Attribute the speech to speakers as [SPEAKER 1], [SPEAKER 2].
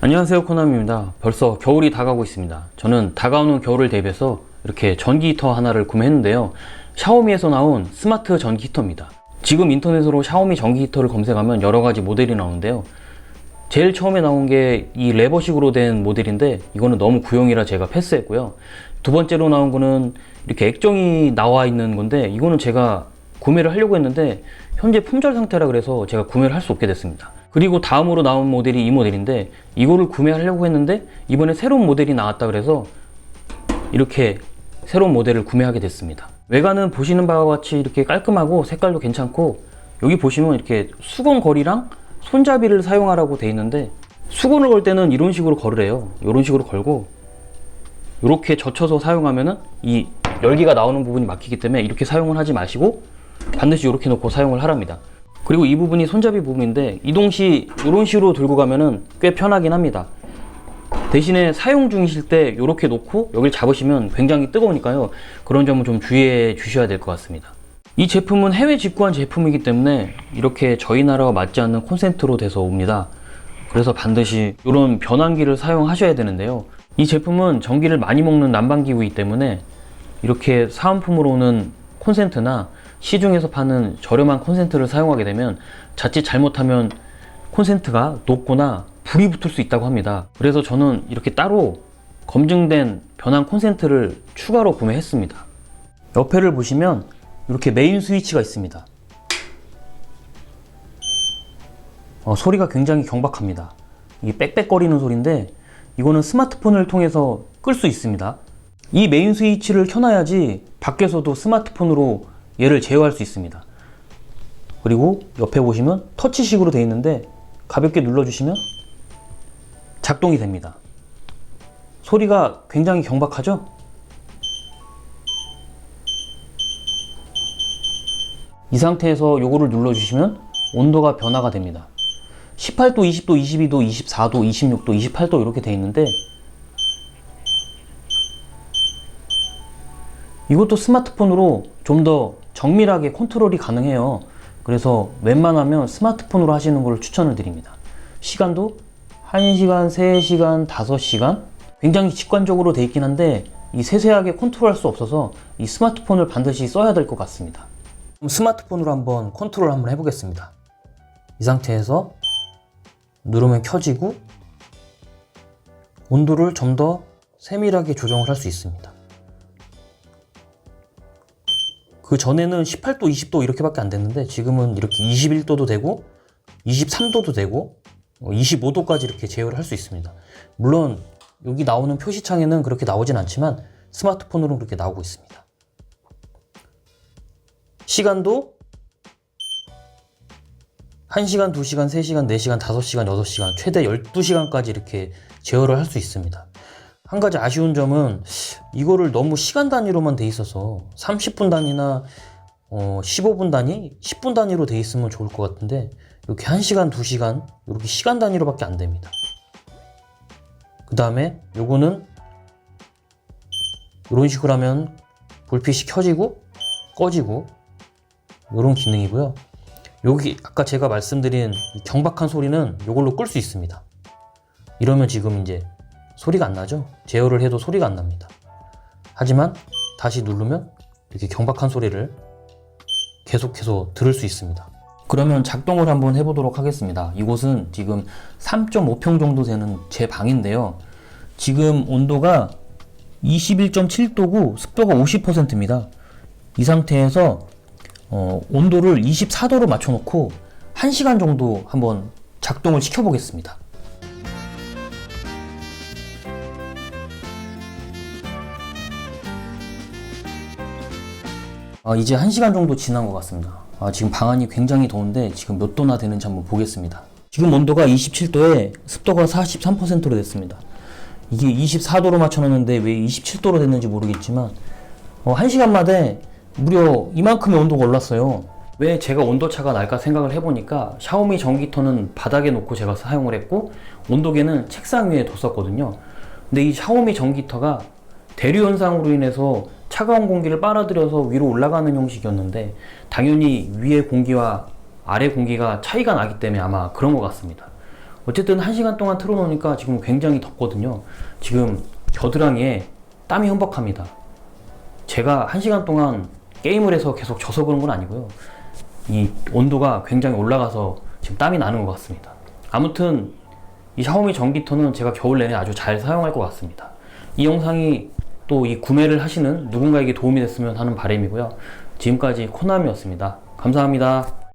[SPEAKER 1] 안녕하세요 코남입니다. 벌써 겨울이 다가오고 있습니다. 저는 다가오는 겨울을 대비해서 이렇게 전기 히터 하나를 구매했는데요. 샤오미에서 나온 스마트 전기 히터입니다. 지금 인터넷으로 샤오미 전기 히터를 검색하면 여러가지 모델이 나오는데요. 제일 처음에 나온 게 이 레버식으로 된 모델인데 이거는 너무 구형이라 제가 패스했고요. 두 번째로 나온 거는 이렇게 액정이 나와 있는 건데 이거는 제가 구매를 하려고 했는데 현재 품절 상태라 그래서 제가 구매를 할 수 없게 됐습니다 그리고 다음으로 나온 모델이 이 모델인데 이거를 구매하려고 했는데 이번에 새로운 모델이 나왔다 그래서 이렇게 새로운 모델을 구매하게 됐습니다 외관은 보시는 바와 같이 이렇게 깔끔하고 색깔도 괜찮고 여기 보시면 이렇게 수건 거리랑 손잡이를 사용하라고 돼 있는데 수건을 걸 때는 이런 식으로 걸으래요 이런 식으로 걸고 이렇게 젖혀서 사용하면은 이 열기가 나오는 부분이 막히기 때문에 이렇게 사용을 하지 마시고 반드시 이렇게 놓고 사용을 하랍니다. 그리고 이 부분이 손잡이 부분인데 이동 시 이런 식으로 들고 가면은 꽤 편하긴 합니다. 대신에 사용 중이실 때 이렇게 놓고 여기를 잡으시면 굉장히 뜨거우니까요. 그런 점은 좀 주의해 주셔야 될 것 같습니다. 이 제품은 해외 직구한 제품이기 때문에 이렇게 저희 나라와 맞지 않는 콘센트로 돼서 옵니다. 그래서 반드시 이런 변환기를 사용하셔야 되는데요. 이 제품은 전기를 많이 먹는 난방기구이기 때문에 이렇게 사은품으로 오는 콘센트나 시중에서 파는 저렴한 콘센트를 사용하게 되면 자칫 잘못하면 콘센트가 녹거나 불이 붙을 수 있다고 합니다. 그래서 저는 이렇게 따로 검증된 변환 콘센트를 추가로 구매했습니다. 옆에를 보시면 이렇게 메인 스위치가 있습니다. 어, 소리가 굉장히 경박합니다. 이 빽빽거리는 소리인데 이거는 스마트폰을 통해서 끌 수 있습니다. 이 메인 스위치를 켜놔야지 밖에서도 스마트폰으로 얘를 제어할 수 있습니다. 그리고 옆에 보시면 터치식으로 되어 있는데 가볍게 눌러주시면 작동이 됩니다. 소리가 굉장히 경박하죠? 이 상태에서 요거를 눌러주시면 온도가 변화가 됩니다. 18도, 20도, 22도, 24도, 26도, 28도 이렇게 되어 있는데 이것도 스마트폰으로 좀 더 정밀하게 컨트롤이 가능해요. 그래서 웬만하면 스마트폰으로 하시는 걸 추천을 드립니다. 시간도 1시간, 3시간, 5시간 굉장히 직관적으로 돼 있긴 한데 이 세세하게 컨트롤할 수 없어서 이 스마트폰을 반드시 써야 될 것 같습니다. 스마트폰으로 한번 컨트롤 한번 해보겠습니다. 이 상태에서 누르면 켜지고 온도를 좀 더 세밀하게 조정을 할 수 있습니다. 그 전에는 18도, 20도 이렇게밖에 안 됐는데 지금은 이렇게 21도도 되고 23도도 되고 25도까지 이렇게 제어를 할 수 있습니다. 물론 여기 나오는 표시창에는 그렇게 나오진 않지만 스마트폰으로 그렇게 나오고 있습니다. 시간도 1시간, 2시간, 3시간, 4시간, 5시간, 6시간, 최대 12시간까지 이렇게 제어를 할 수 있습니다. 한 가지 아쉬운 점은 이거를 너무 시간 단위로만 돼 있어서 30분 단위나 어, 15분 단위, 10분 단위로 돼 있으면 좋을 것 같은데 이렇게 1시간, 2시간 이렇게 시간 단위로밖에 안 됩니다. 그 다음에 요거는 이런 식으로 하면 불빛이 켜지고 꺼지고 이런 기능이고요. 여기 아까 제가 말씀드린 이 경박한 소리는 이걸로 끌 수 있습니다. 이러면 지금 이제 소리가 안 나죠? 제어를 해도 소리가 안 납니다. 하지만 다시 누르면 이렇게 경박한 소리를 계속해서 들을 수 있습니다. 그러면 작동을 한번 해보도록 하겠습니다. 이곳은 지금 3.5평 정도 되는 제 방인데요. 지금 온도가 21.7도고 습도가 50%입니다. 이 상태에서 어, 온도를 24도로 맞춰놓고 1시간 정도 한번 작동을 시켜보겠습니다. 아, 이제 1시간 정도 지난 것 같습니다. 아, 지금 방안이 굉장히 더운데 지금 몇 도나 되는지 한번 보겠습니다. 지금 온도가 27도에 습도가 43%로 됐습니다. 이게 24도로 맞춰놨는데 왜 27도로 됐는지 모르겠지만 어, 1시간 만에 무려 이만큼의 온도가 올랐어요. 왜 제가 온도차가 날까 생각을 해보니까 샤오미 전기터는 바닥에 놓고 제가 사용을 했고 온도계는 책상 위에 뒀었거든요. 근데 이 샤오미 전기터가 대류 현상으로 인해서 차가운 공기를 빨아들여서 위로 올라가는 형식이었는데 당연히 위에 공기와 아래 공기가 차이가 나기 때문에 아마 그런 것 같습니다. 어쨌든 1시간 동안 틀어놓으니까 지금 굉장히 덥거든요. 지금 겨드랑이에 땀이 흠뻑합니다. 제가 1시간 동안 게임을 해서 계속 져서 그런 건 아니고요. 이 온도가 굉장히 올라가서 지금 땀이 나는 것 같습니다. 아무튼 이 샤오미 전기 히터는 제가 겨울 내내 아주 잘 사용할 것 같습니다. 이 영상이 또 이 구매를 하시는 누군가에게 도움이 됐으면 하는 바람이고요. 지금까지 코나미였습니다. 감사합니다.